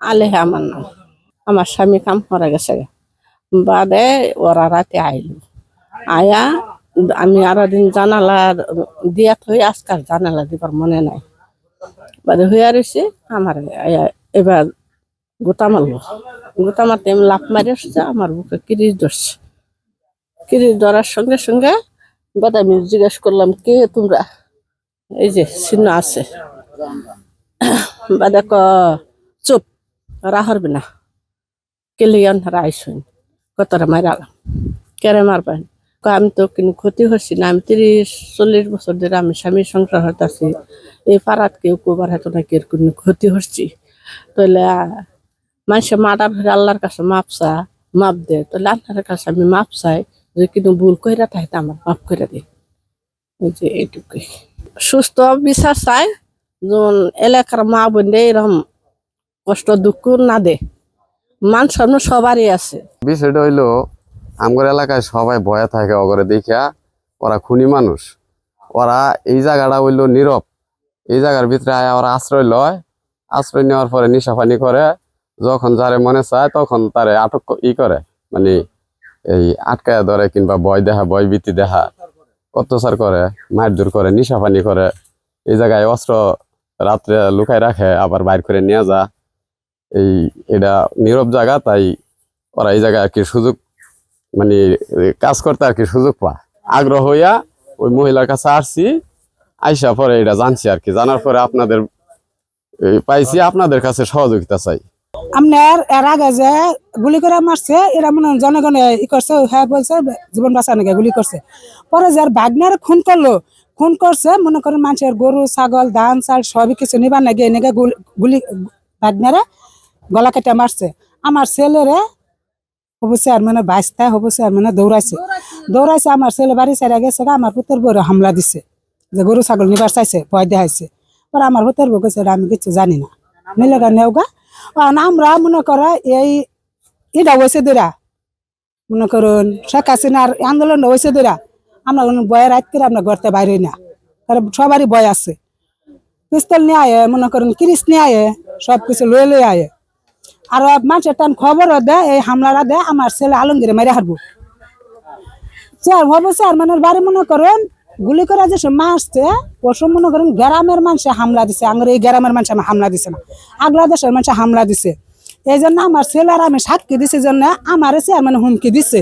আলে আমার নাম। আমার স্বামী কাম করে গেছে বাদে ওরা রাতে আইল। আয়া আমি আরও দিন জানালা দিয়া থই আজকাল জানালা দিবার মনে নাই। বাদে হইয়া রয়েছে আমার এবার গোটা মারলো। গোটা মারতে আমি লাফ মারি আসছে, আমার বুকে কিরিচ ধরছে। কিরিচ ধরার সঙ্গে সঙ্গে বাদে আমি জিজ্ঞেস করলাম, কে তোমরা? এই যে চিহ্ন আছে। বাদে ক, চুপ ওরা হরবে না। কেলিয়ান রাইসুন কতটা মারালাম কেরে মারবেন ক, আমি তো কিন্তু ক্ষতি হচ্ছি না। আমি তিরিশ, চল্লিশ বছর ধরে আমি স্বামীর সংসার হইতাছি এই পাড়াত কেউ কোবার হয়তো না কেউ কোনো ক্ষতি হচ্ছি তাহলে মানুষে মার্ডার হয়ে আল্লাহর কাছে মাপ চা মাপ দে তাহলে আল্লাহর কাছে আমি মাপ চাই। যে কিন্তু ভুল কইরা তাইতে আমার মাফ করে দিন। এই যে এইটুকুই। সুস্থ, বিচার চাই। যেমন এলাকার মা বোনদের এরকম কষ্ট দুঃখ না দে। মান সম্মান সবারই আছে। বিষয়টা হইল, আমগর এলাকায় সবাই ভয়ে থাকে অগরে দেখিয়া। ওরা খুনি মানুষ। ওরা এই জায়গাটা হইল নীরব। এই জায়গার ভিতরে আয়া ওরা আশ্রয় লয়। আশ্রয় নেওয়ার পরে নিশাফানি করে। যখন যারে মনে চায় তখন তারে আটক ই করে। মানে এই আটকায়া ধরে কিংবা ভয় দেখা, ভয় ভীতি দেখা, অত্যাচার করে, মারধর করে নিশাফানি করে, এই জায়গায় অস্ত্র রাত্রে লুকায় রাখে, আবার বাইর করে নিয়ে যা এই, এটা নীরব জায়গা, তাই ওরা এই জায়গায় আর কি সুযোগ মানে কাজ করতে আর কি সুযোগ পায়। আগ্রহ হইয়া ওই মহিলার কাছে আসছি, আইসা পরে এটা জানছি আর কি। জানার পরে আপনাদের পাইছি, আপনাদের কাছে সহযোগিতা চাই। আপনার এর আগে যে গুলি করে মারছে, এরা মনে জনগণে ই করছে হ্যাঁ বলছে, জীবন বাঁচানো গুলি করছে। পরে যার বাগনার খুন করল, খুন করছে, মনে করেন মানুষের গরু, ছাগল, ধান, চাল সবই কিছু নিবার না এনেকে গুলি বাগনারে গলা কেটে মারছে। আমার ছেলেরে হবু চেয়ারম্যানের বাইশটা হবু চেয়ারম্যানে দৌড়াইছে। দৌড়াইছে, আমার ছেলে বাড়ি ছেড়ে গেছে আমার পুতের বউরে হামলা দিছে। যে গরু, ছাগল নিবার চাইছে, ভয় দেখাইছে। পরে আমার পুতের বউ গেছে আমি কিছু জানি না। নিলে গা নেওগা আর আমরা মনে করো এই এটা হয়েছে দূরা। মনে করুন শেখ হাসিনার আন্দোলন হয়েছে দূরা। আমরা বয়ের রাত করে আমরা ঘরতে বাইরে না। কারণ সবারই বয় আছে। পিস্তল নিয়ে আয়ে, মনে করুন কিরিস নিয়ে আয়ে সব কিছু লয়ে লয়ে আয়ে। আর মানুষের টান খবরও দেয়, এই হামলারা দেয়, আমার ছেলে আলমগীরে মেরে হারবো। স্যার ভাবো স্যার মানে বাড়ি মনে করেন গুলি করে যে সময় আসছে মনে করেন গ্রামের মানুষে হামলা দিছে। আঙ্গুর এই গ্রামের মানুষ আমার হামলা দিছে না। আগলা দেশের মানুষ হামলা দিছে। এই জন্য আমার ছেলের আমি সাক্ষী দিছে জন্য আমার চেয়ার মানে হুমকি দিছে।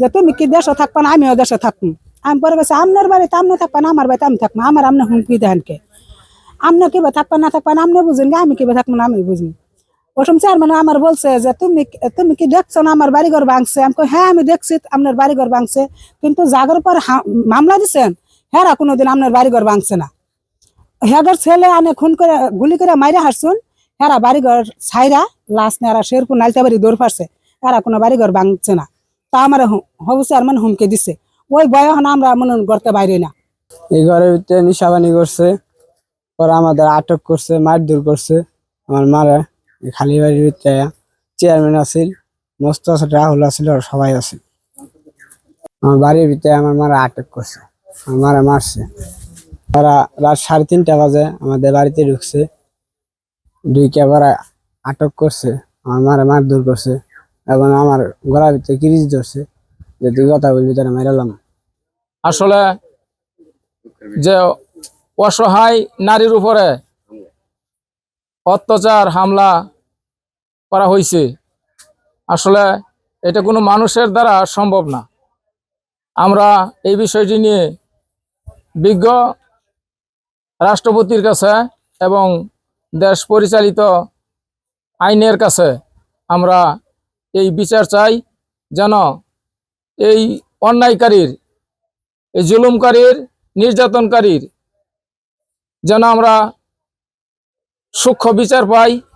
যে তুমি কি দেশে থাকবা না, আমিও দেশে থাকব। আমি পরে গেছে আপনার বাড়িতে আপনি থাকবা না, আমার বাড়িতে আমি থাকব আমার আপনি হুমকি দেন কে? আপনি কিবা থাকবা না থাকবা না আপনি বুঝেন আমি কিবা থাকব না, আমি বুঝি প্রথম চেয়ারম্যান আমার বলছে যে, তুমি তুমি কি দেখছ না আমার বাড়িঘর ভাঙছে? আমি হ্যাঁ আমি দেখছি, আপনার বাড়িঘর ভাঙছে। কিন্তু জাগর পর মামলা দিছেন? হ্যাঁ কোনোদিন আপনার বাড়িঘর ভাঙছে না। হ্যাগর ছেলে আনে খুন করে, গুলি করে মাইরা হারছুন। হ্যাঁ বাড়িঘর ছাইরা, লাশ নেরা শেরপুর নালতে বাড়ি দৌড় পারছে এরা কোনো বাড়িঘর ভাঙছে না। তা আমার হবু চেয়ারম্যান হুমকে দিছে। ওই বয় না আমরা মনে করতে বাইরে না। এই ঘরের ভিতরে নিশাবানি করছে, পরে আমাদের আটক করছে, মারধর করছে আমার মারা। খালি বাড়ির চেয়ারম্যান আছিল, মস্ত আছে, রাহুল আছিল, আর সবাই আছে আমার বাড়ির ভিতরে আমার মারা আটক করছে মারা মারছে। তারা রাত সাড়ে তিনটা বাজে আমাদের বাড়িতে ঢুকছে ঢুকে আবার আটক করছে, আমার মারা মারধর করছে, এবং আমার গলার ভিতরে কিরিচ ধরছে, যে তুই কথা বলবি, তারা মেরালাম আসলে যে অসহায় নারীর উপরে অত্যাচার, হামলা করা হয়েছে আসলে এটা কোনো মানুষের দ্বারা সম্ভব না। আমরা এই বিষয়টি নিয়ে বিজ্ঞ রাষ্ট্রপতির কাছে এবং দেশ পরিচালিত আইনের কাছে আমরা এই বিচার চাই যেন এই অন্যায়কারীর, এই জুলুমকারীর, নির্যাতনকারীর যেন আমরা সূক্ষ্ম বিচার পাই।